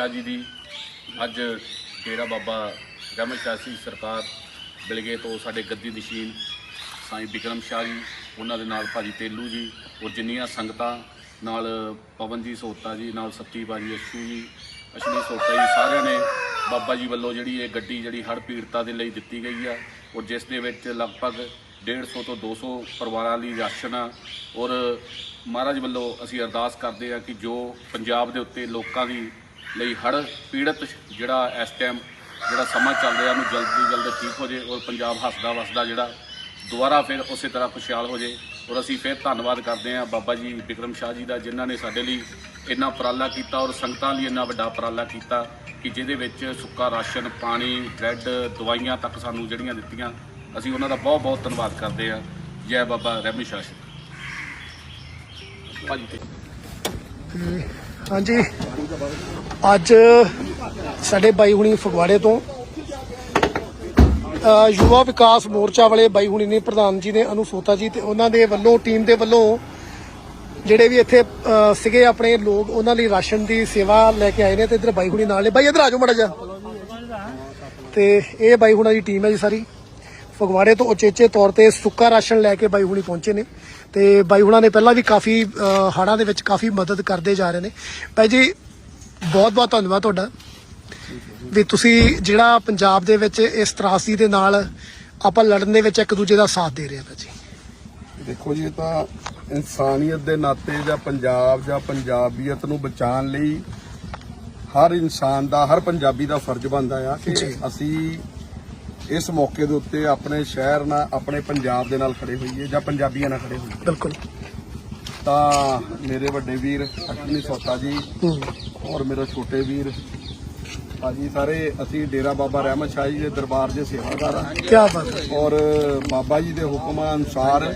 ਸ਼ਾਹ ਜੀ ਦੀ ਅੱਜ ਡੇਰਾ ਬਾਬਾ ਰਹਿਮਤ ਸ਼ਾਹ ਜੀ ਸਰਕਾਰ ਬਿਲਗੇ ਤੋਂ ਸਾਡੇ ਗੱਦੀ ਨਸ਼ੀਨ ਸਾਈਂ ਬਿਕਰਮ ਸ਼ਾਹ ਜੀ, ਉਹਨਾਂ ਦੇ ਨਾਲ ਭਾਜੀ ਤੇਲੂ ਜੀ ਔਰ ਜਿੰਨੀਆਂ ਸੰਗਤਾਂ ਨਾਲ ਪਵਨ ਜੀ ਸੋਤਾ ਜੀ, ਨਾਲ ਸੱਤੀ ਬਾਜੀ ਅਸ਼ੂ ਜੀ, ਅਸ਼ਨੀ ਸੋਤਾ ਜੀ, ਸਾਰਿਆਂ ਨੇ ਬਾਬਾ ਜੀ ਵੱਲੋਂ ਜਿਹੜੀ ਇਹ ਗੱਡੀ ਜਿਹੜੀ ਹੜ੍ਹ ਪੀੜਤਾ ਦੇ ਲਈ ਦਿੱਤੀ ਗਈ ਆ, ਔਰ ਜਿਸ ਦੇ ਵਿੱਚ ਲਗਭਗ 150 ਤੋਂ 200 ਪਰਿਵਾਰਾਂ ਲਈ ਰਾਸ਼ਨ ਆ, ਔਰ ਮਹਾਰਾਜ ਵੱਲੋਂ ਅਸੀਂ ਅਰਦਾਸ ਕਰਦੇ ਆ ਕਿ ਜੋ ਪੰਜਾਬ ਦੇ ਉੱਤੇ ਲੋਕਾਂ ਦੀ ਲਈ ਹੜ੍ਹ ਪੀੜਤ ਜਿਹੜਾ ਇਸ ਟਾਈਮ ਜਿਹੜਾ ਸਮਾਂ ਚੱਲ ਰਿਹਾ ਉਹਨੂੰ ਜਲਦ ਤੋਂ ਜਲਦ ਠੀਕ ਹੋ ਜੇ ਔਰ ਪੰਜਾਬ ਹੱਸਦਾ ਵਸਦਾ ਜਿਹੜਾ ਦੁਬਾਰਾ ਫਿਰ ਉਸੇ ਤਰ੍ਹਾਂ ਖੁਸ਼ਹਾਲ ਹੋ ਜੇ। ਔਰ ਅਸੀਂ ਫਿਰ ਧੰਨਵਾਦ ਕਰਦੇ ਹਾਂ ਬਾਬਾ ਜੀ ਵਿਕਰਮ ਸ਼ਾਹ ਜੀ ਦਾ ਜਿਨ੍ਹਾਂ ਨੇ ਸਾਡੇ ਲਈ ਇੰਨਾ ਉਪਰਾਲਾ ਕੀਤਾ ਔਰ ਸੰਗਤਾਂ ਲਈ ਇੰਨਾ ਵੱਡਾ ਉਪਰਾਲਾ ਕੀਤਾ ਕਿ ਜਿਹਦੇ ਵਿੱਚ ਸੁੱਕਾ ਰਾਸ਼ਨ ਪਾਣੀ ਬ੍ਰੈਡ ਦਵਾਈਆਂ ਤੱਕ ਸਾਨੂੰ ਜਿਹੜੀਆਂ ਦਿੱਤੀਆਂ ਅਸੀਂ ਉਹਨਾਂ ਦਾ ਬਹੁਤ ਬਹੁਤ ਧੰਨਵਾਦ ਕਰਦੇ ਹਾਂ। ਜੈ ਬਾਬਾ ਰਹਿਮਤ ਸ਼ਾਹ ਜੀ। ਹਾਂਜੀ। ਅੱਜ ਸਾਡੇ ਬਾਈ ਹੁਣੀ ਫਗਵਾੜੇ ਤੋਂ ਯੁਵਾ ਵਿਕਾਸ ਮੋਰਚਾ ਵਾਲੇ ਬਾਈ ਹੁਣੀ ਨੇ ਪ੍ਰਧਾਨ ਜੀ ਨੇ ਅਨੁਸੋਤਾ ਜੀ ਤੇ ਉਹਨਾਂ ਦੇ ਵੱਲੋਂ ਟੀਮ ਦੇ ਵੱਲੋਂ ਜਿਹੜੇ ਵੀ ਇੱਥੇ ਅ, ਸੀਗੇ ਆਪਣੇ ਲੋਕ ਉਹਨਾਂ ਲਈ ਰਾਸ਼ਨ ਦੀ ਸੇਵਾ ਲੈ ਕੇ ਆਏ ਨੇ ਤੇ ਇਧਰ ਬਾਈ ਹੁਣੀ ਨਾਲ ਨੇ। ਬਾਈ ਇਧਰ ਆ ਜਾਓ ਮੜਾ ਜਾ ਤੇ ਇਹ ਬਾਈ ਹੁਣਾਂ ਦੀ ਟੀਮ ਹੈ ਜੀ ਸਾਰੀ। ਫਗਵਾੜੇ ਤੋਂ ਉਚੇਚੇ ਤੌਰ ਤੇ ਸੁੱਕਾ ਰਾਸ਼ਨ ਲੈ ਕੇ ਬਾਈ ਹੁਣੀ ਪਹੁੰਚੇ ਨੇ ਤੇ ਬਾਈ ਹੁਣਾਂ ਨੇ ਪਹਿਲਾਂ ਵੀ ਕਾਫੀ ਅ, ਹੜ੍ਹਾਂ ਦੇ ਵਿੱਚ ਕਾਫੀ ਮਦਦ ਕਰਦੇ ਜਾ ਰਹੇ ਨੇ। ਭਾਈ ਜੀ ਬਹੁਤ ਬਹੁਤ ਧੰਨਵਾਦ ਤੁਹਾਡਾ। ਵੀ ਤੁਸੀਂ ਜਿਹੜਾ ਪੰਜਾਬ ਦੇ ਵਿੱਚ ਇਸ ਤਰਾਸਦੀ ਦੇ ਨਾਲ ਆਪਾਂ ਲੜਨ ਦੇ ਵਿੱਚ ਇੱਕ ਦੂਜੇ ਦਾ ਸਾਥ ਦੇ ਰਹੇ ਆ ਭਾਈ ਜੀ। ਦੇਖੋ ਜੀ ਤਾਂ ਇਨਸਾਨੀਅਤ ਦੇ ਨਾਤੇ ਜਾਂ ਪੰਜਾਬ ਜਾਂ ਪੰਜਾਬੀਅਤ ਨੂੰ ਬਚਾਉਣ ਲਈ ਹਰ ਇਨਸਾਨ ਦਾ ਹਰ ਪੰਜਾਬੀ ਦਾ ਫਰਜ਼ ਬਣਦਾ ਆ ਕਿ। ਅਸੀਂ ਇਸ ਮੌਕੇ ਦੇ ਉੱਤੇ ਆਪਣੇ ਸ਼ਹਿਰ ਨਾਲ ਆਪਣੇ ਪੰਜਾਬ ਦੇ ਨਾਲ ਖੜੇ ਹੋਈਏ ਜਾਂ ਪੰਜਾਬੀਆਂ ਨਾਲ ਖੜੇ ਹੋਈਏ। ਬਿਲਕੁਲ। ਤਾਂ ਮੇਰੇ ਵੱਡੇ ਵੀਰ ਅਸ਼ਵਨੀ ਸੋਤਾ ਜੀ ਔਰ ਮੇਰੇ ਛੋਟੇ ਵੀਰ ਭਾਜੀ ਸਾਰੇ ਅਸੀਂ ਡੇਰਾ ਬਾਬਾ ਰਹਿਮਤ ਸ਼ਾਹ ਜੀ ਦੇ ਦਰਬਾਰ ਦੇ ਸੇਵਾਦਾਰ ਹਾਂ। ਕੀ ਬਾਤ ਹੈ। ਔਰ ਬਾਬਾ ਜੀ ਦੇ ਹੁਕਮਾਂ ਅਨੁਸਾਰ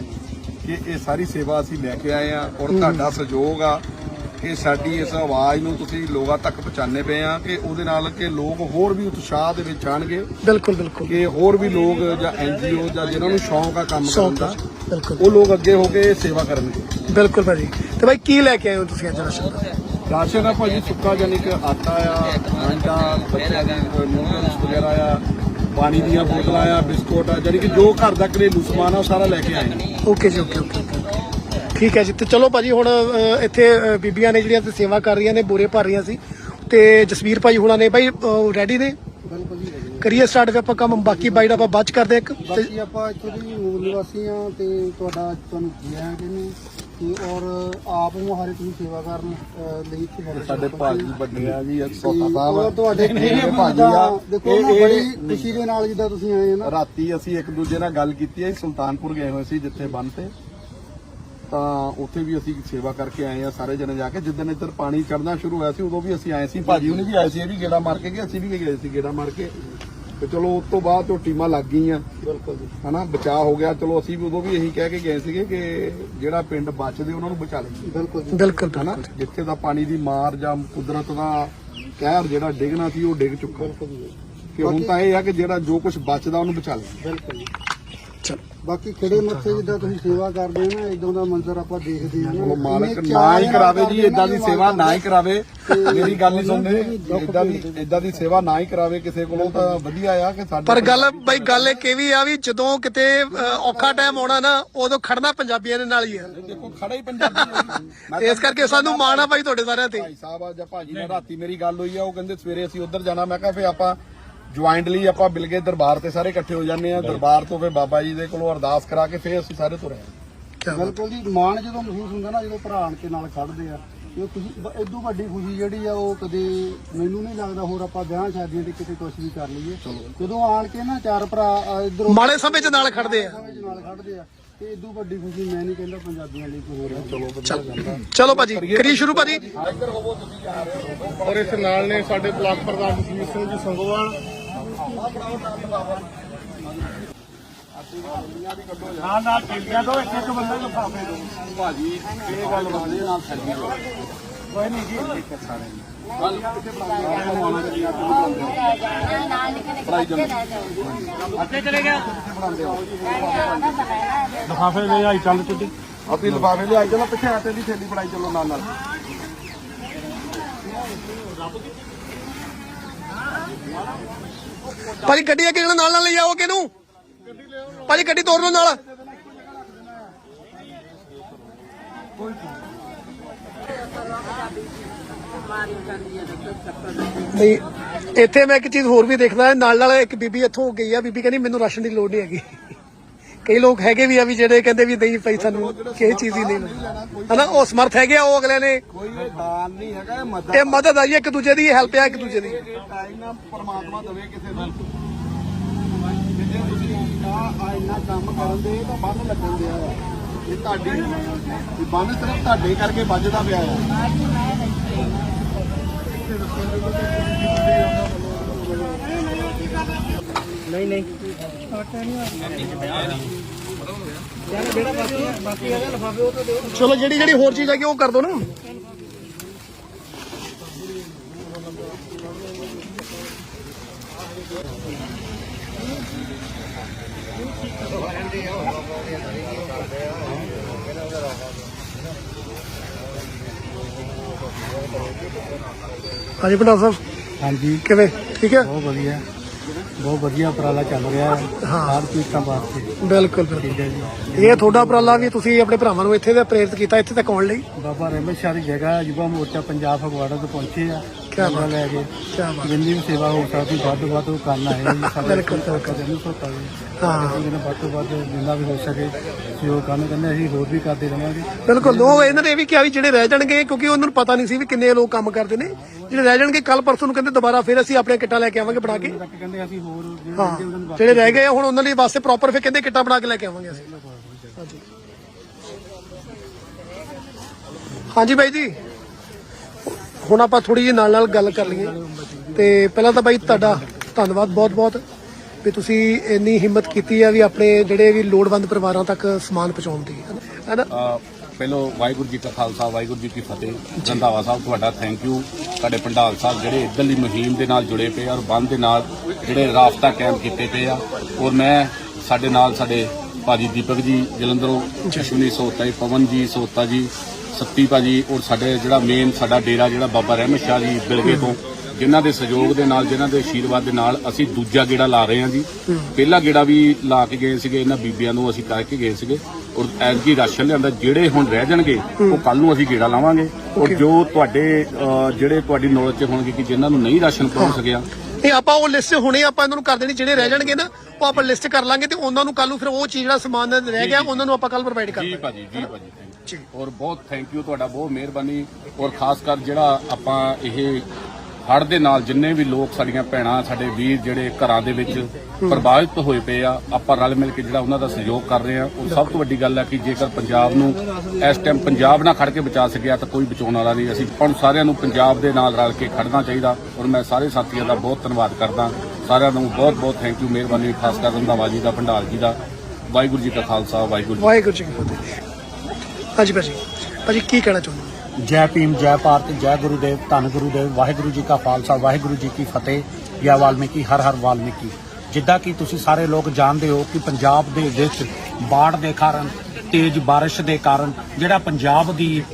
ਕਿ ਇਹ ਸਾਰੀ ਸੇਵਾ ਅਸੀਂ ਲੈ ਕੇ ਆਏ ਆ ਔਰ ਤੁਹਾਡਾ ਸਹਿਯੋਗ ਆ। ਕਿ ਸਾਡੀ ਇਸ ਆਵਾਜ਼ ਨੂੰ ਤੁਸੀਂ ਲੋਕਾਂ ਤੱਕ ਪਹੁੰਚਾਉਂਦੇ ਪਏ ਆ ਕਿ ਉਹਦੇ ਨਾਲ ਕਿ ਲੋਕ ਹੋਰ ਵੀ ਉਤਸ਼ਾਹ ਦੇ ਵਿੱਚ ਆਣਗੇ ਬਿਲਕੁਲ ਬਿਲਕੁਲ। ਕਿ ਹੋਰ ਵੀ ਲੋਕ ਜਾਂ ਐਨਜੀਓ ਜਾਂ ਜਿਨ੍ਹਾਂ ਨੂੰ ਸ਼ੌਂਕ ਆ ਕੰਮ ਕਰਨ ਦਾ ਬਿਲਕੁਲ। ਉਹ ਲੋਕ ਅੱਗੇ ਹੋ ਕੇ ਸੇਵਾ ਕਰਨਗੇ। ਬਿਲਕੁਲ ਭਾਜੀ। ਤੇ ਭਾਈ ਕੀ ਲੈ ਕੇ ਆਏ ਹੋ ਤੁਸੀਂ ਅੱਜ ਰਾਸ਼ਨ ਦਾ? ਰਾਸ਼ਨ ਆ ਭਾਜੀ ਸੁੱਕਾ ਜਾਨੀ ਕਿ ਆਟਾ ਆ ਆਂਡਾ ਬੱਚਿਆਂ ਦੀ ਨੂਡਲਸ ਵਗੈਰਾ ਆ ਪਾਣੀ ਦੀਆਂ ਬੋਤਲਾਂ ਆ ਬਿਸਕੁਟ ਆ ਜਾਨੀ ਕਿ ਜੋ ਘਰ ਦਾ ਘਰੇਲੂ ਸਮਾਨ ਆ ਉਹ ਸਾਰਾ ਲੈ ਕੇ ਆਏ ਓਕੇ ਜੀ ਓਕੇ ਓਕੇ। ਠੀਕ ਹੈ ਜੀ। ਤੇ ਚਲੋ ਭਾਜੀ ਹੁਣ ਅ, ਇੱਥੇ ਅ, ਬੀਬੀਆਂ ਨੇ ਜਿਹੜੀਆਂ ਤੇ ਸੇਵਾ ਕਰ ਰਹੀਆਂ ਨੇ ਬੋਰੇ ਭਰ ਰਹੀਆਂ ਸੀ। ਤੇ ਜਸਵੀਰ ਭਾਈ ਹੁਣਾਂ ਨੇ ਭਾਈ ਰੈਡੀ ਨੇ? ਬਿਲਕੁਲ ਜੀ ਵਧੀਆ। ਕਰੀਏ ਸਟਾਰਟ ਫਿਰ ਆਪਾਂ ਕੰਮ ਬਾਕੀ ਬਾਈਟ ਆਪਾਂ ਬਾਅਦ ਚ ਕਰਦੇ ਹਾਂ ਇੱਕ। ਤੇ ਬਾਕੀ ਆਪਾਂ ਇੱਥੇ ਦੇ ਮੂਲ ਨਿਵਾਸੀ ਆ ਤੇ ਤੁਹਾਡਾ ਤੁਹਾਨੂੰ ਜੀ ਆਇਆਂ ਕਹਿੰਦੇ ਕਿ ਔਰ ਆਪ ਨੂੰ ਹਾਰੇ ਤੁਸੀਂ ਸੇਵਾ ਕਰਨ ਲਈ ਇੱਥੇ ਬੜੇ ਸਾਡੇ ਭਾਜੀ ਵੱਡੇ ਆ ਜੀ ਤੇ ਸੋਤਾ ਔਰ ਸਾਹਿਬ ਤੁਹਾਡੇ ਇਹ ਭਾਜੀ ਆ। ਦੇਖੋ ਨਾ ਇਹ- ਬੜੀ ਖੁਸ਼ੀ ਦੇ ਨਾਲ ਜਿੱਦਾਂ ਤੁਸੀਂ ਆਏ ਹੋ ਨਾ। ਰਾਤੀ ਅਸੀਂ ਇੱਕ ਦੂਜੇ ਨਾਲ ਗੱਲ ਕੀਤੀ ਹੈ ਸੁਲਤਾਨਪੁਰ ਗਏ ਹੋਏ ਸੀ ਜਿੱਥੇ ਬੰਨ ਤੇ। ਤਾਂ ਉੱਥੇ ਵੀ ਅਸੀਂ ਸੇਵਾ ਕਰਕੇ ਆਏ ਆ ਸਾਰੇ ਜਣੇ ਜਾ ਕੇ। ਜਿੱਦਣ ਇੱਧਰ ਪਾਣੀ ਚੜਨਾ ਸ਼ੁਰੂ ਹੋਇਆ ਸੀ ਉਦੋਂ ਵੀ ਅਸੀਂ ਆਏ ਸੀ। ਭਾਜੀ ਉਹਨੇ ਵੀ ਆਏ ਸੀ ਇਹ ਵੀ ਗੇੜਾ ਮਾਰ ਕੇ ਗਏ ਅਸੀਂ ਵੀ ਗਏ ਸੀ ਗੇੜਾ ਮਾਰ ਕੇ। ਤੇ ਚਲੋ ਉਸ ਤੋਂ ਬਾਅਦ ਤੋਂ ਟੀਮਾਂ ਲੱਗ ਗਈਆਂ। ਬਿਲਕੁਲ ਜੀ। ਹਨਾ ਬਚਾਅ ਹੋ ਗਿਆ। ਚਲੋ ਅਸੀਂ ਵੀ ਉਦੋਂ ਵੀ ਇਹੀ ਕਹਿ ਕੇ ਗਏ ਸੀਗੇ ਕਿ ਜਿਹੜਾ ਪਿੰਡ ਬਚਦੇ ਉਹਨਾਂ ਨੂੰ ਬਚਾ ਲਈਏ। ਬਿਲਕੁਲ ਜੀ। ਬਿਲਕੁਲ ਹਨਾ ਜਿੱਥੇ ਦਾ ਪਾਣੀ ਦੀ ਮਾਰ ਜਾਂ ਕੁਦਰਤ ਦਾ ਕਹਿਰ ਜਿਹੜਾ ਡਿੱਗਣਾ ਸੀ ਉਹ ਡਿੱਗ ਚੁੱਕਾ। ਬਿਲਕੁਲ ਜੀ। ਕਿ ਹੁਣ ਤਾਂ ਇਹ ਆ ਕਿ ਜਿਹੜਾ ਜੋ ਕੁਝ ਬਚਦਾ ਉਹਨੂੰ ਬਚਾ ਲਈਏ। ਬਿਲਕੁਲ ਜੀ। ਬਾਕੀ ਖੜੇ ਮੱਥੇ ਜਿੱਦਾਂ ਤੁਸੀਂ ਸੇਵਾ ਕਰਦੇ ਹੋ ਨਾ ਇਦਾਂ ਦਾ ਮੰਜ਼ਰ ਆਪਾਂ ਦੇਖਦੇ ਹਾਂ। ਉਹ ਮਾਲਕ ਨਾ ਹੀ ਕਰਾਵੇ ਜੀ ਇਦਾਂ ਦੀ ਸੇਵਾ ਨਾ ਹੀ ਕਰਾਵੇ। ਮੇਰੀ ਗੱਲ ਨਹੀਂ ਸੁਣਦੇ। ਇਦਾਂ ਦੀ। ਇਦਾਂ ਦੀ ਸੇਵਾ ਨਾ ਹੀ ਕਰਾਵੇ ਕਿਸੇ ਕੋਲੋਂ ਤਾਂ ਵਧੀਆ ਆ ਕਿ ਸਾਡੇ ਪਰ ਗੱਲ ਬਾਈ ਗੱਲ ਇਹ ਵੀ ਆ ਵੀ ਜਦੋਂ ਕਿਤੇ ਔਖਾ ਟਾਈਮ ਆਉਣਾ ਨਾ ਉਦੋਂ ਖੜਨਾ ਪੰਜਾਬੀਆਂ ਦੇ ਨਾਲ ਹੀ ਆ। ਦੇਖੋ ਖੜਾ ਹੀ ਪੰਜਾਬੀ ਇਸ ਕਰਕੇ ਸਾਨੂੰ ਮਾਣ ਆ ਬਾਈ ਤੁਹਾਡੇ ਸਾਰਿਆਂ ਤੇ। ਭਾਈ ਸਾਹਿਬ ਆ ਜਾਂ ਭਾਜੀ ਨਾਲ ਰਾਤੀ ਮੇਰੀ ਗੱਲ ਹੋਈ ਆ ਉਹ ਕਹਿੰਦੇ ਸਵੇਰੇ ਅਸੀਂ ਉੱਧਰ ਜਾਣਾ। ਮੈਂ ਕਿਹਾ ਫੇ ਆਪਾਂ ਜੁਆਇੰਟਲੀ ਆਪਾਂ ਬਿਲਗੇ ਦਰਬਾਰ ਤੇ ਸਾਰੇ ਇਕੱਠੇ ਹੋ ਜਾਂਦੇ ਆ ਦਰਬਾਰ ਤੋਂ ਫੇ ਬਾਬਾ ਜੀ ਦੇ ਕੋਲੋਂ ਅਰਦਾਸ ਕਰਾ ਕੇ ਫੇ ਅਸੀਂ ਸਾਰੇ ਤੁਰੇ। ਬਿਲਕੁਲ ਜੀ ਮਾਣ ਜਦੋਂ ਮਹਿਸੂਸ ਹੁੰਦਾ ਨਾ ਜਦੋਂ ਭਰਾ ਆਣ ਕੇ ਨਾਲ ਖੜਦੇ ਆ ਇਹ ਖੁਸ਼ੀ ਇਦੋਂ ਵੱਡੀ ਖੁਸ਼ੀ ਜਿਹੜੀ ਆ ਉਹ ਕਦੇ ਮੈਨੂੰ ਨਹੀਂ ਲੱਗਦਾ ਹੋਰ ਆਪਾਂ ਵਿਆਹ ਸ਼ਾਦੀਆਂ ਤੇ ਕਿਤੇ ਕੁਝ ਵੀ ਕਰ ਲਈਏ। ਜਦੋਂ ਆਣ ਕੇ ਨਾ ਚਾਰ ਭਰਾ ਇਧਰੋਂ ਮਾੜੇ ਸਮੇਂ 'ਚ ਨਾਲ ਖੜਦੇ ਆ। ਨਾਲ ਖੜਦੇ ਆ ਤੇ ਇਦੋਂ ਵੱਡੀ ਖੁਸ਼ੀ ਮੈਂ ਨਹੀਂ ਕਹਿੰਦਾ ਪੰਜਾਬੀਆਂ ਲਈ ਕੋਈ ਹੋਰ ਚਲੋ ਚਲੋ ਚਲੋ ਭਾਜੀ ਕਰੀਏ ਸ਼ੁਰੂ ਭਾਜੀ। ਔਰ ਇਸ ਨਾਲ ਨੇ ਸਾਡੇ ਬਲਾਕ ਪ੍ਰਧਾਨ ਜਸਮੀਤ ਸਿੰਘ ਜੀ ਸੰਗੋਵਾਲ ਨਾਲ ਨਾਲ ਟਿੰਡੀਆਂ ਤੋਂ ਇੱਕ ਇੱਕ ਬੰਦੇ ਨੂੰ ਫਾਫੇ ਦੋ ਭਾਜੀ ਇਹ ਗੱਲ ਬੰਦੇ ਨਾਲ ਸੱਜੀ ਕੋਈ ਨਹੀਂ ਜੀ। ਅੱਗੇ ਚਲੇ ਗਿਆ। ਲਿਫਾਫੇ ਲੈ ਆਈ ਚੱਲ ਚੁੱਟੀ ਆਪੀ ਲਿਫਾਫੇ ਲਿਆਈ ਚਲੋ ਪਿੱਛੇ ਆਟੇ ਦੀ ਥੈਲੀ ਫੜਾਈ ਚਲੋ ਨਾਲ ਨਾਲ। ਭਾਜੀ ਗੱਡੀ ਅੱਗੇ ਨਾਲ ਨਾਲ ਲੈ ਜਾਓ ਕਿਨੂੰ ਭਾਜੀ ਗੱਡੀ ਤੋੜ ਲਓ ਨਾਲ। ਨਹੀਂ, ਇੱਥੇ ਮੈਂ ਇੱਕ ਚੀਜ਼ ਹੋਰ ਵੀ ਦੇਖਦਾ, ਨਾਲ ਨਾਲ ਇੱਕ ਬੀਬੀ ਇੱਥੋਂ ਗਈ ਆ, ਬੀਬੀ ਕਹਿੰਦੀ ਮੈਨੂੰ ਰਾਸ਼ਨ ਦੀ ਲੋੜ ਨਹੀਂ ਹੈਗੀ। ਕਈ ਲੋਕ ਹੈਗੇ ਵੀ ਆ ਵੀ ਜਿਹੜੇ ਕਹਿੰਦੇ ਵੀ ਨਹੀਂ ਭਾਈ ਸਾਨੂੰ ਕਿਸੇ ਚੀਜ਼ ਦੀ ਨਹੀਂ ਹਨਾ ਉਹ ਸਮਰਥ ਹੈਗੇ ਆ ਉਹ ਅਗਲੇ ਨੇ ਕੋਈ ਇਹ ਦਾਨ ਨਹੀਂ ਹੈਗਾ ਇਹ ਮਦਦ ਇਹ ਮਦਦ ਆ ਜੀ ਇੱਕ ਦੂਜੇ ਦੀ ਹੈਲਪ ਆ ਇੱਕ ਦੂਜੇ ਦੀ। ਟਾਈਮ ਨਾ ਪਰਮਾਤਮਾ ਦਵੇ ਕਿਸੇ ਨੂੰ। ਜੇ ਤੁਸੀਂ ਆ ਆ ਇੰਨਾ ਕੰਮ ਕਰਨ ਦੇ ਤਾਂ ਬੰਨ ਲੱਗਣ ਦਿਆ ਆ ਇਹ ਤੁਹਾਡੀ ਇਹ ਬੰਨ ਸਿਰਫ ਤੁਹਾਡੇ ਕਰਕੇ ਵੱਜਦਾ ਪਿਆ ਆ ਚਲੋ ਜਿਹੜੀ ਜਿਹੜੀ ਹੋਰ ਚੀਜ਼ ਹੈਗੀ ਉਹ ਕਰ ਦੋ ਨਾ ਹਾਂਜੀ ਪੰਡਾਲ ਸਾਹਿਬ ਹਾਂਜੀ ਕਿਵੇਂ ਠੀਕ ਹੈ ਬਹੁਤ ਵਧੀਆ ਬਹੁਤ ਵਧੀਆ ਉਪਰਾਲਾ ਚੱਲ ਰਿਹਾ ਹੈ। ਹਾਂ। ਹਰ ਚੀਜ਼ਾਂ ਵਾਸਤੇ ਬਿਲਕੁਲ ਬਿਲਕੁਲ। ਠੀਕ ਹੈ ਜੀ। ਇਹ ਤੁਹਾਡਾ ਉਪਰਾਲਾ ਵੀ ਤੁਸੀਂ ਆਪਣੇ ਭਰਾਵਾਂ ਨੂੰ ਇੱਥੇ ਦਾ ਪ੍ਰੇਰਿਤ ਕੀਤਾ ਇੱਥੇ ਤੱਕ ਆਉਣ ਲਈ? ਬਾਬਾ ਰਹਿਮਤ ਸ਼ਾਹ ਦੀ ਜਗ੍ਹਾ ਯੁਵਾ ਮੋਰਚਾ ਪੰਜਾਬ ਫਗਵਾੜਾ ਤੋਂ ਪਹੁੰਚੇ ਆ। ਬਾਤ ਲੈ ਕੇ ਬਾਤ ਜਿੰਨੀ ਵੀ ਸੇਵਾ ਹੋ ਸਕਦੀ ਵੱਧ ਤੋਂ ਵੱਧ ਉਹ ਕਰਨਾ ਹੈ ਜੀ ਸਾਡੇ ਬਿਲਕੁਲ, ਬਿਲਕੁਲ। ਨਹੀਂ ਸੋਤਾ ਜੀ। ਹਾਂ। ਅਸੀਂ ਕਹਿੰਦੇ ਵੱਧ ਤੋਂ ਵੱਧ ਜਿੰਨਾ ਵੀ ਹੋ ਸਕੇ ਸਹਿਯੋਗ ਕਰਨ ਕਹਿੰਦੇ ਅਸੀਂ ਹੋਰ ਵੀ ਕਰਦੇ ਰਹਾਂਗੇ। ਬਿਲਕੁਲ ਲੋਕ ਇਹਨਾਂ ਨੇ ਇਹ ਵੀ ਕਿਹਾ ਵੀ ਜਿਹੜੇ ਰਹਿ ਜਾਣਗੇ ਕਿਉਂਕਿ ਉਹਨਾਂ ਨੂੰ ਪਤਾ ਨਹੀਂ ਸੀ ਵੀ ਕਿੰਨੇ ਲੋਕ ਕੰਮ ਕਰਦੇ ਨੇ। ਜਿਹੜੇ ਰਹਿ ਜਾਣਗੇ ਕੱਲ ਪਰਸੋਂ ਨੂੰ ਕਹਿੰਦੇ ਦੁਬਾਰਾ ਫਿਰ ਅਸੀਂ ਆਪਣੇ ਕਿੱਟਾਂ ਲੈ ਕੇ ਆਵਾਂਗੇ ਬਣਾ ਕੇ। ਤੱਕ ਕਹਿੰਦੇ ਅਸੀਂ ਹੋਰ ਜਿਹੜੇ ਹਾਂ ਰਹਿੰਦੇ ਉਹਨਾਂ ਨੂੰ ਜਿਹੜੇ ਰਹਿ ਗਏ ਆ, ਹੁਣ ਉਹਨਾਂ ਲਈ ਵਾਸਤੇ ਪ੍ਰੋਪਰ ਫਿਰ ਕਹਿੰਦੇ ਕਿੱਟਾਂ ਬਣਾ ਕੇ ਲੈ ਕੇ ਆਵਾਂਗੇ ਅਸੀਂ। ਹਾਂਜੀ। ਹਾਂਜੀ ਬਾਈ ਜੀ। ਹੁਣ ਆਪਾਂ ਥੋੜੀ ਜਿਹੀ ਨਾਲ ਨਾਲ ਗੱਲ ਕਰ ਲਈਏ। ਤੇ ਪਹਿਲਾਂ ਤਾਂ ਬਾਈ ਤੁਹਾਡਾ ਧੰਨਵਾਦ ਬਹੁਤ ਬਹੁਤ ਵੀ ਤੁਸੀਂ ਇੰਨੀ ਹਿੰਮਤ ਕੀਤੀ ਆ ਵੀ ਆਪਣੇ ਜਿਹੜੇ ਵੀ ਲੋੜਵੰਦ ਪਰਿਵਾਰਾਂ ਤੱਕ ਸਮਾਨ ਪਹੁੰਚਾਉਣ ਦੀ ਹੈ ਨਾ? ਪਹਿਲੋਂ ਵਾਹਿਗੁਰੂ ਜੀ ਕਾ ਖਾਲਸਾ ਵਾਹਿਗੁਰੂ ਜੀ ਕੀ ਫਤਿਹ। ਰੰਧਾਵਾ ਸਾਹਿਬ ਤੁਹਾਡਾ ਥੈਂਕ ਯੂ ਸਾਡੇ ਪੰਡਾਲ ਸਾਹਿਬ ਜਿਹੜੇ ਇੱਧਰਲੀ ਮੁਹਿੰਮ ਦੇ ਨਾਲ ਜੁੜੇ ਪਏ ਆ ਔਰ ਬੰਦ ਦੇ ਨਾਲ ਜਿਹੜੇ ਰਾਫਤਾ ਕੈਂਪ ਕੀਤੇ ਪਏ ਆ। ਔਰ ਮੈਂ ਸਾਡੇ ਨਾਲ ਸਾਡੇ ਭਾਜੀ ਦੀਪਕ ਜੀ ਜਲੰਧਰੋਂ ਅਸ਼ਵਨੀ ਸੋਤਾ ਜੀ ਪਵਨ ਜੀ ਸੋਤਾ ਜੀ ਸੱਤੀ ਭਾਜੀ ਔਰ ਸਾਡੇ ਜਿਹੜਾ ਮੇਨ ਸਾਡਾ ਡੇਰਾ ਜਿਹੜਾ ਬਾਬਾ ਰਹਿਮਤ ਸ਼ਾਹ ਜੀ ਬਿਲਗੇ ਤੋਂ ਜਿਨ੍ਹਾਂ ਦੇ ਸਹਿਯੋਗ ਦੇ ਨਾਲ ਜਿਨ੍ਹਾਂ ਦੇ ਆਸ਼ੀਰਵਾਦ ਦੇ ਨਾਲ ਅਸੀਂ ਦੂਜਾ ਗੇੜਾ ਲਾ ਰਹੇ ਹਾਂ ਜੀ। ਪਹਿਲਾ ਗੇੜਾ ਵੀ ਲਾ ਕੇ ਗਏ ਸੀਗੇ ਇਹਨਾਂ ਬੀਬੀਆਂ ਨੂੰ ਅਸੀਂ ਕਰਕੇ ਗਏ ਸੀਗੇ ਔਰ ਐਤਕੀ ਰਾਸ਼ਨ ਲਿਆਂਦਾ ਜਿਹੜੇ ਹੁਣ ਰਹਿ ਜਾਣਗੇ ਉਹ ਕੱਲ ਨੂੰ ਅਸੀਂ ਗੇੜਾ ਲਾਵਾਂਗੇ। ਔਰ ਜੋ ਤੁਹਾਡੇ ਜਿਹੜੇ ਤੁਹਾਡੀ ਨੌਲੇਜ ਚ ਹੋਣਗੇ ਕਿ ਜਿਨ੍ਹਾਂ ਨੂੰ ਨਹੀਂ ਰਾਸ਼ਨ ਪਹੁੰਚ ਸਕਿਆ। ਇਹ ਆਪਾਂ ਉਹ ਲਿਸਟ ਹੁਣੇ ਆਪਾਂ ਇਹਨਾਂ ਨੂੰ ਕਰ ਦੇਣੀ ਜਿਹੜੇ ਰਹਿ ਜਾਣਗੇ ਨਾ ਉਹ ਆਪਾਂ ਲਿਸਟ ਕਰ ਲਾਂਗੇ ਤੇ ਉਹਨਾਂ ਨੂੰ ਕੱਲ ਨੂੰ ਫਿਰ ਉਹ ਚੀਜ਼ ਜਿਹੜਾ ਸਮਾਨ ਰਹਿ ਗਿਆ ਉਹਨਾਂ ਨੂੰ ਆਪਾਂ ਕੱਲ ਪ੍ਰੋਵਾਈਡ ਕਰ ਜੀ ਭਾਜੀ ਜੀ ਭਾਜੀ। ਜੀ। ਔਰ ਬਹੁਤ ਥੈਂਕ ਯੂ ਤੁਹਾਡਾ ਬਹੁਤ ਮਿਹਰਬਾਨੀ ਔਰ ਖਾਸ ਕਰ ਜਿਹੜਾ ਆਪਾਂ ਇਹ ਹੜ੍ਹ ਦੇ ਨਾਲ ਜਿੰਨੇ ਵੀ ਲੋਕ ਸਾਡੀਆਂ ਭੈਣਾਂ ਸਾਡੇ ਵੀਰ ਜਿਹੜੇ ਘਰਾਂ ਦੇ ਵਿੱਚ ਪ੍ਰਭਾਵਿਤ ਹੋਏ ਪਏ ਆ ਆਪਾਂ ਰਲ ਮਿਲ ਕੇ ਜਿਹੜਾ ਉਹਨਾਂ ਦਾ ਸਹਿਯੋਗ ਕਰ ਰਹੇ ਆ ਉਹ ਸਭ ਤੋਂ ਵੱਡੀ ਗੱਲ ਹੈ ਕਿ ਜੇਕਰ ਪੰਜਾਬ ਨੂੰ ਇਸ ਟਾਈਮ ਪੰਜਾਬ ਨਾਲ ਖੜ ਕੇ ਬਚਾ ਸਕਿਆ ਤਾਂ ਕੋਈ ਬਚਾਉਣ ਵਾਲਾ ਨਹੀਂ। ਅਸੀਂ ਆਪਾਂ ਸਾਰਿਆਂ ਨੂੰ ਪੰਜਾਬ ਦੇ ਨਾਲ ਰਲ ਕੇ ਖੜਨਾ ਚਾਹੀਦਾ ਔਰ ਮੈਂ ਸਾਰੇ ਸਾਥੀਆਂ ਦਾ ਬਹੁਤ ਧੰਨਵਾਦ ਕਰਦਾ। ਸਾਰਿਆਂ ਨੂੰ ਬਹੁਤ ਬਹੁਤ ਥੈਂਕ ਯੂ ਮਿਹਰਬਾਨੀ ਖਾਸ ਕਰ ਰੰਧਾਵਾ ਜੀ ਦਾ ਭੰਡਾਰ ਜੀ ਦਾ। ਵਾਹਿਗੁਰੂ ਜੀ ਕਾ ਖਾਲਸਾ ਵਾਹਿਗੁਰੂ ਜੀ ਵਾਹਿਗੁਰੂ ਜੀ ਕੀ ਫਤਿਹ। ਹਾਂਜੀ ਭਾਜੀ। ਭਾਜੀ, ਕੀ ਕਹਿਣਾ ਚਾਹੁੰਦੇ ਹੋ? ਜੈ ਭੀਮ, ਜੈ ਭਾਰਤ, ਜੈ ਗੁਰੂਦੇਵ, ਧੰਨ ਗੁਰੂਦੇਵ। ਵਾਹਿਗੁਰੂ ਜੀ ਕਾ ਖਾਲਸਾ, ਵਾਹਿਗੁਰੂ ਜੀ ਕੀ ਫਤਿਹ। ਜੈ ਵਾਲਮੀਕੀ, ਹਰ ਹਰ ਵਾਲਮੀਕੀ। ਜਿੱਦਾਂ ਕਿ ਤੁਸੀਂ ਸਾਰੇ ਲੋਕ ਜਾਣਦੇ ਹੋ ਕਿ ਪੰਜਾਬ ਦੇ ਵਿੱਚ ਬਾੜ ਦੇ ਕਾਰਨ, ਤੇਜ਼ ਬਾਰਿਸ਼ ਦੇ ਕਾਰਨ, ਜਿਹੜਾ ਪੰਜਾਬ ਦੀ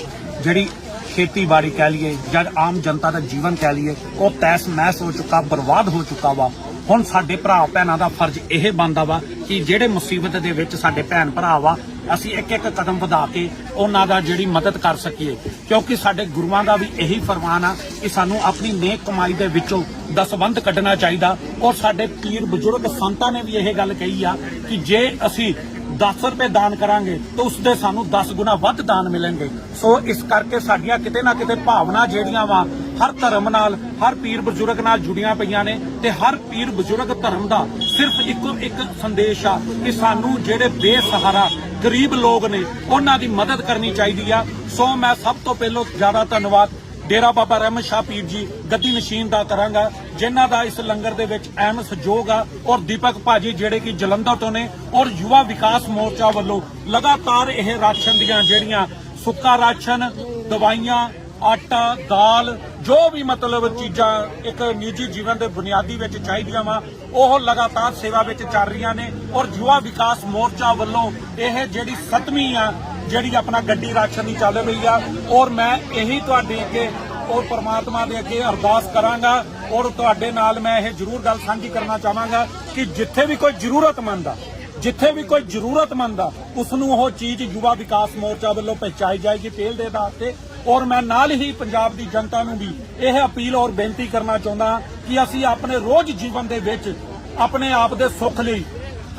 ਜਿਹੜੀ ਖੇਤੀਬਾੜੀ ਕਹਿ ਲਈਏ ਜਾਂ ਆਮ ਜਨਤਾ ਦਾ ਜੀਵਨ ਕਹਿ ਲਈਏ, ਉਹ ਤੈਸ ਮਹਿਸ ਹੋ ਚੁੱਕਾ, ਬਰਬਾਦ ਹੋ ਚੁੱਕਾ ਵਾ। ਹੁਣ ਸਾਡੇ ਭਰਾ ਭੈਣਾਂ ਦਾ ਫਰਜ਼ ਇਹ ਬਣਦਾ ਵਾ ਕਿ ਜਿਹੜੇ ਮੁਸੀਬਤ ਦੇ ਵਿੱਚ ਸਾਡੇ ਭੈਣ ਭਰਾ ਵਾ, ਅਸੀਂ ਇੱਕ ਇੱਕ ਕਦਮ ਵਧਾ ਕੇ ਉਹਨਾਂ ਦਾ ਜਿਹੜੀ ਮਦਦ ਕਰ ਸਕੀਏ। ਕਿਉਂਕਿ ਸਾਡੇ ਗੁਰੂਆਂ ਦਾ ਵੀ ਇਹੀ ਫਰਮਾਨ ਆ ਕਿ ਸਾਨੂੰ ਆਪਣੀ ਨੇਕ ਕਮਾਈ ਦੇ ਵਿੱਚੋਂ ਦਸਵੰਧ ਕੱਢਣਾ ਚਾਹੀਦਾ। ਔਰ ਸਾਡੇ ਪੀਰ ਬਜ਼ੁਰਗ ਸੰਤਾਂ ਨੇ ਵੀ ਇਹ ਗੱਲ ਕਹੀ ਆ ਕਿ ਜੇ ਅਸੀਂ 10 ਰੁਪਏ ਦਾਨ ਕਰਾਂਗੇ, ਤਾਂ ਉਸ ਦੇ ਸਾਨੂੰ 10 ਗੁਣਾ ਵੱਧ ਦਾਨ ਮਿਲਣਗੇ। ਸੋ ਇਸ ਕਰਕੇ ਸਾਡੀਆਂ ਕਿਤੇ ਨਾ ਕਿਤੇ ਭਾਵਨਾ ਜਿਹੜੀਆਂ ਵਾ ਹਰ ਧਰਮ ਨਾਲ, ਹਰ ਪੀਰ ਬਜ਼ੁਰਗ ਨਾਲ ਜੁੜੀਆਂ ਪਈਆਂ ਨੇ ਤੇ ਹਰ ਪੀਰ ਬਜ਼ੁਰਗ ਧਰਮ ਦਾ ਸਿਰਫ ਇੱਕੋ ਇੱਕ ਸੰਦੇਸ਼ ਆ ਕਿ ਸਾਨੂੰ ਜਿਹੜੇ ਬੇਸਹਾਰਾ ਗਰੀਬ ਲੋਕ ਨੇ, ਉਹਨਾਂ ਦੀ ਮਦਦ ਕਰਨੀ ਚਾਹੀਦੀ ਆ। ਸੋ ਮੈਂ ਸਭ ਤੋਂ ਪਹਿਲਾਂ ਜ਼ਿਆਦਾ ਧੰਨਵਾਦ ਡੇਰਾ ਬਾਬਾ ਰਹਿਮਤ ਸ਼ਾਹ ਪੀਰ ਜੀ, ਗੱਦੀ ਨਸ਼ੀਨ ਦਾ ਕਰਾਂਗਾ ਜਿਨ੍ਹਾਂ ਦਾ ਇਸ ਲੰਗਰ ਦੇ ਵਿੱਚ ਅਹਿਮ ਸਹਿਯੋਗ ਆ ਔਰ ਦੀਪਕ ਭਾਜੀ ਜਿਹੜੇ ਕਿ ਜਲੰਧਰ ਤੋਂ ਨੇ ਔਰ ਯੁਵਾ ਵਿਕਾਸ ਮੋਰਚਾ ਵੱਲੋਂ ਲਗਾਤਾਰ ਇਹ ਰਾਸ਼ਨ ਦੀਆਂ ਜਿਹੜੀਆਂ ਸੁੱਕਾ ਰਾਸ਼ਨ, ਦਵਾਈਆਂ ਆਟਾ, ਦਾਲ, ਜੋ ਵੀ ਮਤਲਬ ਚੀਜ਼ਾਂ ਇੱਕ ਨਿੱਜੀ ਜੀਵਨ ਦੇ ਬੁਨਿਆਦੀ ਵਿੱਚ ਚਾਹੀਦੀਆਂ ਵਾ, ਉਹ ਲਗਾਤਾਰ ਸੇਵਾ ਵਿੱਚ ਚੱਲ ਰਹੀਆਂ ਨੇ ਔਰ ਯੁਵਾ ਵਿਕਾਸ ਮੋਰਚਾ ਵੱਲੋਂ ਇਹ ਜਿਹੜੀ ਸੱਤਵੀਂ ਆ, ਜਿਹੜੀ ਆਪਣਾ ਗੱਡੀ ਰਾਸ਼ਨ ਦੀ ਚੱਲ ਰਹੀ ਆ, ਔਰ ਮੈਂ ਇਹੀ ਤੁਹਾਡੇ ਅੱਗੇ ਔਰ ਪ੍ਰਮਾਤਮਾ ਦੇ ਅੱਗੇ ਅਰਦਾਸ ਕਰਾਂਗਾ ਔਰ ਤੁਹਾਡੇ ਨਾਲ ਮੈਂ ਇਹ ਜ਼ਰੂਰ ਗੱਲ ਸਾਂਝੀ ਕਰਨਾ ਚਾਹਾਂਗਾ ਕਿ ਜਿੱਥੇ ਵੀ ਕੋਈ ਜ਼ਰੂਰਤਮੰਦ ਆ, ਜਿੱਥੇ ਵੀ ਕੋਈ ਜ਼ਰੂਰਤਮੰਦ ਆ ਉਸ ਨੂੰ ਉਹ ਚੀਜ਼ ਯੁਵਾ ਵਿਕਾਸ ਮੋਰਚਾ ਵੱਲੋਂ ਪਹੁੰਚਾਈ ਜਾਏਗੀ ਤੇਲ ਦੇ ਆਧਾਰ ਤੇ ਔਰ ਮੈਂ ਨਾਲ ਹੀ ਪੰਜਾਬ ਦੀ ਜਨਤਾ ਨੂੰ ਵੀ ਇਹ ਅਪੀਲ ਔਰ ਬੇਨਤੀ ਕਰਨਾ ਚਾਹੁੰਦਾ ਹਾਂ ਕਿ ਅਸੀਂ ਆਪਣੇ ਰੋਜ਼ ਜੀਵਨ ਦੇ ਵਿੱਚ ਆਪਣੇ ਆਪ ਦੇ ਸੁੱਖ ਲਈ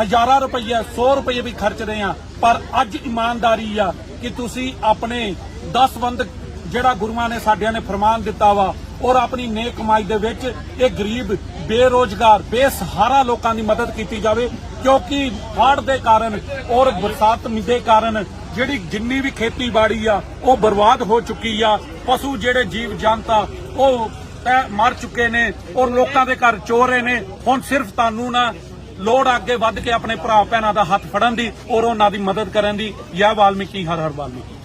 ਹਜ਼ਾਰਾਂ ਰੁਪਏ 100 ਰੁਪਏ ਵੀ ਖਰਚਦੇ ਆ ਪਰ ਅੱਜ ਇਮਾਨਦਾਰੀ ਆ ਕਿ ਤੁਸੀਂ ਆਪਣੇ 10 ਬੰਦ ਜਿਹੜਾ ਗੁਰੂਆਂ ਨੇ ਸਾਡਿਆਂ ਨੇ ਫਰਮਾਨ ਦਿੱਤਾ ਵਾ ਔਰ ਆਪਣੀ ਨੇਕ ਕਮਾਈ ਦੇ ਵਿੱਚ ਇਹ ਗਰੀਬ, ਬੇਰੋਜ਼ਗਾਰ, ਬੇਸਹਾਰਾ ਲੋਕਾਂ ਦੀ ਮਦਦ ਕੀਤੀ ਜਾਵੇ, ਕਿਉਂਕਿ ਫਾੜ ਦੇ ਕਾਰਨ ਔਰ ਬਰਸਾਤ ਦੇ ਕਾਰਨ ਜਿਹੜੀ ਜਿੰਨੀ ਵੀ ਖੇਤੀਬਾੜੀ ਆ, ਉਹ ਬਰਬਾਦ ਹੋ ਚੁੱਕੀ ਆ। ਪਸ਼ੂ ਜਿਹੜੇ ਜੀਵ ਜੰਤਾ ਉਹ ਮਰ ਚੁੱਕੇ ਨੇ ਔਰ ਲੋਕਾਂ ਦੇ ਘਰ ਚੋਰ ਰਹੇ ਨੇ। ਹੁਣ ਸਿਰਫ ਤੁਹਾਨੂੰ ਨਾ ਲੋੜ ਅੱਗੇ ਵੱਧ ਕੇ ਆਪਣੇ ਭਰਾ ਭੈਣਾਂ ਦਾ ਹੱਥ ਫੜਨ ਦੀ ਔਰ ਉਹਨਾਂ ਦੀ ਮਦਦ ਕਰਨ ਦੀ। ਯਾ ਵਾਲਮੀਕੀ, ਹਰ ਹਰ ਵਾਲਮੀਕੀ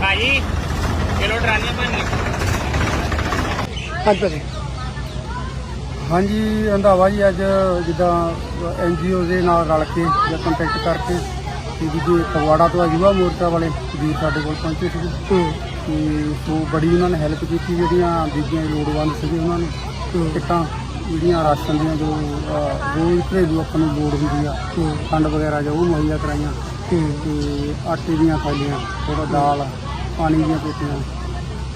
ਭਾਜੀ ਚਲੋ ਟਰਾਲੀਆਂ ਭੰਨੀ ਹਾਂਜੀ ਭਾਜੀ। ਹਾਂਜੀ ਰੰਧਾਵਾ ਜੀ ਅੱਜ ਜਿੱਦਾਂ ਐਨਜੀਓ ਦੇ ਨਾਲ ਰਲ ਕੇ ਜਾਂ ਕੰਟੈਕਟ ਕਰਕੇ ਤੇ ਜੀ ਫਗਵਾੜਾ ਤੋਂ ਯੁਵਾ ਮੋਰਚਾ ਵਾਲੇ ਵੀਰ ਸਾਡੇ ਕੋਲ ਪਹੁੰਚੇ ਸੀ ਤੇ ਸੋ ਬੜੀ ਉਹਨਾਂ ਨੇ ਹੈਲਪ ਕੀਤੀ ਜਿਹੜੀਆਂ ਬੀਬੀਆਂ ਲੋੜਵੰਦ ਸੀਗੇ ਉਹਨਾਂ ਨੂੰ। ਕਿੱਟਾਂ ਜਿਹੜੀਆਂ ਰਾਸ਼ਨ ਦੀਆਂ ਜੋ ਅਹ, ਜੋ ਵੀ ਘਰੇਲੂ ਆਪਾਂ ਨੂੰ ਲੋੜ ਹੁੰਦੀ ਆ ਖੰਡ ਵਗੈਰਾ ਜੋ ਉਹ ਮੁਹੱਈਆ ਕਰਾਈਆਂ। ਤੇ ਆਟੇ ਦੀਆਂ ਥੈਲੀਆਂ ਥੋੜਾ ਦਾਲ ਪਾਣੀ ਦੀਆਂ ਪੇਟੀਆਂ।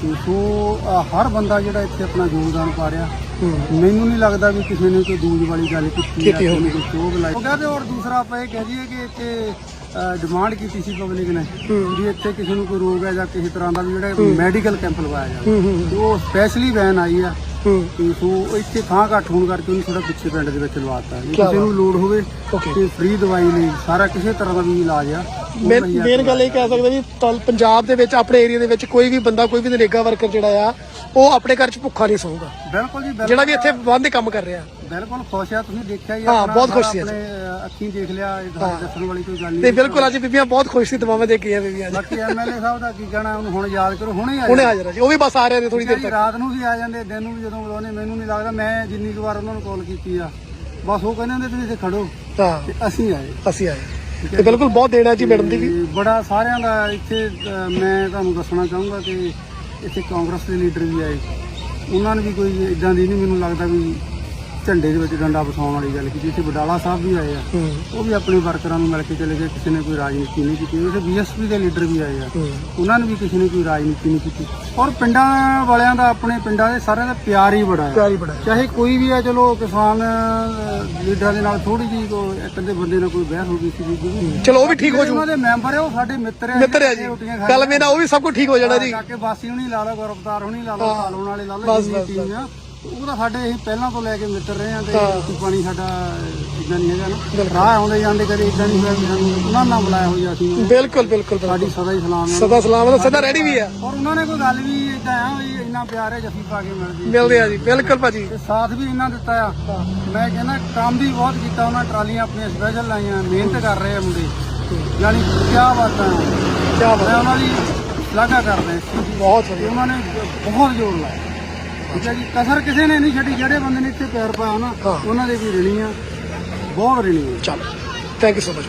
ਸੋ ਅਹ, ਹਰ ਬੰਦਾ ਜਿਹੜਾ ਇੱਥੇ ਆਪਣਾ ਯੋਗਦਾਨ ਪਾ ਰਿਹਾ। ਮੈਨੂੰ ਨਹੀਂ ਲੱਗਦਾ ਵੀ ਕਿਸੇ ਨੇ ਕੋਈ ਦੂਜ ਵਾਲੀ ਗੱਲ ਕੀਤੀ ਹੈ ਕੀਤੀ ਹੋਊਗੀ। ਕੋਈ ਚੋਗ ਲਾਈ। ਗਿਆ ਤੇ ਔਰ ਦੂਸਰਾ ਆਪਾਂ ਇਹ ਕਹਿ ਦਈਏ ਕਿ ਇੱਥੇ ਡਿਮਾਂਡ ਕੀਤੀ ਸੀ ਪਬਲਿਕ ਨੇ ਵੀ ਇੱਥੇ ਕਿਸੇ ਨੂੰ ਕੋਈ ਰੋਗ ਹੈ ਜਾਂ ਕਿਸੇ ਤਰ੍ਹਾਂ ਦਾ ਵੀ ਜਿਹੜਾ ਮੈਡੀਕਲ ਕੈਂਪ ਲਵਾਇਆ ਜਾਵੇ। ਤੇ ਉਹ ਸਪੈਸ਼ਲੀ ਵੈਨ ਆਈ ਆ। ਤੇ ਸੋ ਇੱਥੇ ਥਾਂ ਘੱਟ ਹੋਣ ਕਰਕੇ ਉਹਨੂੰ ਥੋੜਾ ਪਿੱਛੇ ਪਿੰਡ ਦੇ ਵਿੱਚ ਲਵਾਤਾ। ਜੇ ਕਿਸੇ ਨੂੰ ਲੋੜ ਹੋਵੇ Okay. ਤੇ ਫ੍ਰੀ ਦਵਾਈ ਲਈ ਸਾਰਾ ਕਿਸੇ ਤਰ੍ਹਾਂ ਦਾ ਵੀ ਇਲਾਜ ਆ। ਉਹ ਮੇਨ ਮੁਹੱਈਆ ਮੇਨ ਗੱਲ ਇਹ ਕਹਿ ਸਕਦੇ ਵੀ ਤਲ- ਪੰਜਾਬ ਦੇ ਵਿੱਚ ਆਪਣੇ ਏਰੀਆ ਦੇ ਵਿੱਚ ਕੋਈ ਵੀ ਬੰਦਾ ਕੋਈ ਵੀ ਨਰੇਗਾ ਵਰਕਰ ਜਿਹੜਾ ਆ ਉਹ ਆਪਣੇ ਘਰ 'ਚ ਭੁੱਖਾ ਨਹੀਂ ਸੌਂਗਾ ਬਿਲਕੁਲ ਜੀ ਬਿਲਕੁਲ। ਜਿਹੜਾ ਵੀ ਇੱਥੇ ਬੰਦ ਕੰਮ ਕਰ ਰਿਹਾ। ਬਿਲਕੁਲ ਖੁਸ਼ ਆ ਤੁਸੀਂ ਦੇਖਿਆ ਹੀ ਹਾਂ, ਆਪਣਾ ਬਹੁਤ ਖੁਸ਼ ਸੀ ਆਪਣੇ ਅ, ਅੱਖੀਂ ਦੇਖ ਲਿਆ ਇਹ ਗੱਲ ਦੱਸਣ ਵਾਲੀ ਕੋਈ ਗੱਲ ਤੇ ਨਹੀਂ। ਬਿਲਕੁਲ ਅੱਜ ਬੀਬੀਆਂ ਬਹੁਤ ਖੁਸ਼ ਸੀ ਦਵਾਵਾਂ ਦੇ ਕੇ ਆ ਬੀਬੀਆਂ ਅੱਜ। ਬਾਕੀ ਐਮਐਲਏ ਸਾਹਿਬ ਦਾ ਕੀ ਕਹਿਣਾ ਉਹਨੂੰ ਹੁਣ ਯਾਦ ਕਰੋ ਹੁਣੇ ਆ ਹੁਣੇ ਜੀ ਉਹ ਵੀ ਬਸ ਆ ਰਹੇ ਨੇ ਥੋੜੀ ਦੇਰ ਤੱਕ। ਰਾਤ ਨੂੰ ਵੀ ਆ ਜਾਂਦੇ ਦਿਨ ਨੂੰ ਵੀ ਜਦੋਂ ਬੁਲਾਉਣੇ ਮੈਨੂੰ ਨਹੀਂ ਲੱਗਦਾ ਮੈਂ ਜਿੰਨੀ ਕੁ ਵਾਰ ਉਹਨਾਂ ਨੂੰ ਕਾਲ ਕੀਤੀ ਆ ਬਸ ਉਹ ਕਹਿੰਦੇ ਹੁੰਦੇ ਤੁਸੀਂ ਇੱਥੇ ਖੜੋ ਹਾਂ। ਤੇ ਅਸੀਂ ਆਏ। ਅਸੀਂ ਆਏ। ਤੇ ਬਿਲਕੁਲ ਬਹੁਤ ਦੇਣਾ ਜੀ ਮੈਡਮ ਦੀ ਵੀ। ਤੇ ਬੜਾ ਸਾਰਿਆਂ ਦਾ ਇੱਥੇ ਮੈਂ ਤੁਹਾਨੂੰ ਦੱਸਣਾ ਚਾਹੂੰਗਾ ਕਿ ਇੱਥੇ ਕਾਂਗਰਸ ਦੇ ਲੀਡਰ ਵੀ ਆਏ। ਉਹਨਾਂ ਨੇ ਵੀ ਕੋਈ ਇਦਾਂ ਦੀ ਨਹੀਂ ਮੈਨੂੰ ਲੱਗਦਾ ਵੀ ਝੰਡੇ ਦੇ ਵਿੱਚ ਡੰਡਾ ਵਸਾਉਣ ਵਾਲੀ ਗੱਲ ਕੀਤੀ ਇੱਥੇ ਬਡਾਲਾ ਸਾਹਿਬ ਵੀ ਆਏ ਆ। ਉਹ ਵੀ ਆਪਣੇ ਵਰਕਰਾਂ ਨੂੰ ਮਿਲ ਕੇ ਚਲੇ ਗਏ ਕਿਸੇ ਨੇ ਕੋਈ ਰਾਜਨੀਤੀ ਨਹੀਂ ਕੀਤੀ। ਇੱਥੇ ਬੀਐਸਪੀ ਦੇ ਲੀਡਰ ਵੀ ਆਏ ਆ। ਉਹਨਾਂ ਨੇ ਵੀ ਕਿਸੇ ਨੇ ਕੋਈ ਰਾਜਨੀਤੀ ਨਹੀਂ ਕੀਤੀ। ਔਰ ਪਿੰਡਾਂ ਵਾਲਿਆਂ ਦਾ ਆਪਣੇ ਪਿੰਡਾਂ ਦੇ ਸਾਰਿਆਂ ਦਾ ਪਿਆਰ ਹੀ ਬੜਾ ਹੈ। ਚਾਹੇ ਕੋਈ ਵੀ ਆ ਚਲੋ ਕਿਸਾਨ ਲੀਡਰਾਂ ਦੇ ਨਾਲ ਥੋੜੀ ਜੀ ਇੱਕ ਅੱਧੇ ਬੰਦੇ ਨਾਲ ਕੋਈ ਬਹਿਸ ਹੋ ਗਈ ਸੀ ਜੀ ਚਲੋ ਉਹ ਵੀ ਠੀਕ ਹੋ ਜੂ। ਉਹਨਾਂ ਦੇ ਮੈਂਬਰ ਆ ਉਹ ਸਾਡੇ ਮਿੱਤਰ ਆ ਮਿੱਤਰ ਹੈ ਜੀ। ਗੱਲ ਮੇਰਾ ਉਹ ਵੀ ਸਭ ਕੁਝ ਠੀਕ ਹੋ ਜਾਣਾ ਜੀ। ਕਾਕੇ ਬਾਸੀ ਹੁਣੀ ਲਾ ਲਓ ਗੁਰਪਤਾਰ ਹੁਣੀ ਲਾ ਲਓ ਕਾਲੋਂ ਵਾਲੇ ਲਾ ਲਓ ਬਸ, ਟੀਮ ਆ। ਉਹ ਤਾਂ ਸਾਡੇ ਅਸੀਂ ਪਹਿਲਾਂ ਤੋਂ ਲੈ ਕੇ ਮਿੱਤਰ ਰਹੇ ਆ ਤੇ ਪਾਣੀ ਸਾਡਾ ਇਦਾਂ ਨਹੀਂ ਹੈਗਾ ਨਾ। ਰਾਹ ਆਉਂਦੇ ਜਾਂਦੇ ਕਦੇ ਇਦਾਂ ਨਹੀਂ ਹੋਇਆ ਵੀ ਸਾਨੂੰ ਉਹਨਾਂ ਨਾਲ ਬੁਲਾਇਆ ਹੋਇਆ ਸੀ। ਬਿਲਕੁਲ ਬਿਲਕੁਲ ਬਿਲਕੁਲ। ਸਾਡੀ ਸਦਾ ਹੀ ਸਲਾਮ ਹੈ। ਸਦਾ ਸਲਾਮ ਹੈ ਸਦਾ ਰੈਡੀ ਵੀ ਆ ਔਰ ਉਹਨਾਂ ਨੇ ਕੋਈ ਗੱਲ ਵੀ ਇਦਾਂ ਆ ਵੀ ਇੰਨਾ ਪਿਆਰ ਹੈ ਜੱਫੀ ਪਾ ਕੇ ਮਿਲਦੀ ਮਿਲਦੇ ਆ ਜੀ ਬਿਲਕੁਲ ਭਾਜੀ। ਤੇ ਸਾਥ ਵੀ ਇੰਨਾ ਦਿੱਤਾ ਆ। ਮੈਂ ਕਹਿੰਦਾ ਕੰਮ ਵੀ ਬਹੁਤ ਕੀਤਾ ਉਹਨਾਂ ਟਰਾਲੀਆਂ ਆਪਣੀਆਂ ਸਪੈਸ਼ਲ ਲਾਈਆਂ ਮਿਹਨਤ ਕਰ ਰਹੇ ਆ ਮੁੰਡੇ। ਯਾਨੀ ਕੀ ਬਾਤਾਂ। ਆ ਕੀ ਬਾਤ। ਮੈਂ ਉਹਨਾਂ ਦੀ ਸ਼ਲਾਘਾ ਕਰਦਾ ਇਸ ਚੀਜ਼ ਦੀ। ਬਹੁਤ ਵਧੀਆ। ਉਹਨਾਂ ਨੇ ਬਹੁਤ ਜ਼ੋਰ ਲਾਇਆ। ਠੀਕ ਹੈ ਜੀ? ਕਸਰ ਕਿਸੇ ਨੇ ਨਹੀਂ ਛੱਡੀ ਜਿਹੜੇ ਬੰਦੇ ਨੇ ਇੱਥੇ ਪੈਰ ਪਾਇਆ ਨਾ ਹਾਂ। ਉਹਨਾਂ ਦੇ ਵੀ ਰਣੀ ਆ। ਬਹੁਤ ਰਣੀ ਆ। ਚਲੋ ਥੈਂਕ ਯੂ ਸੋ ਮਚ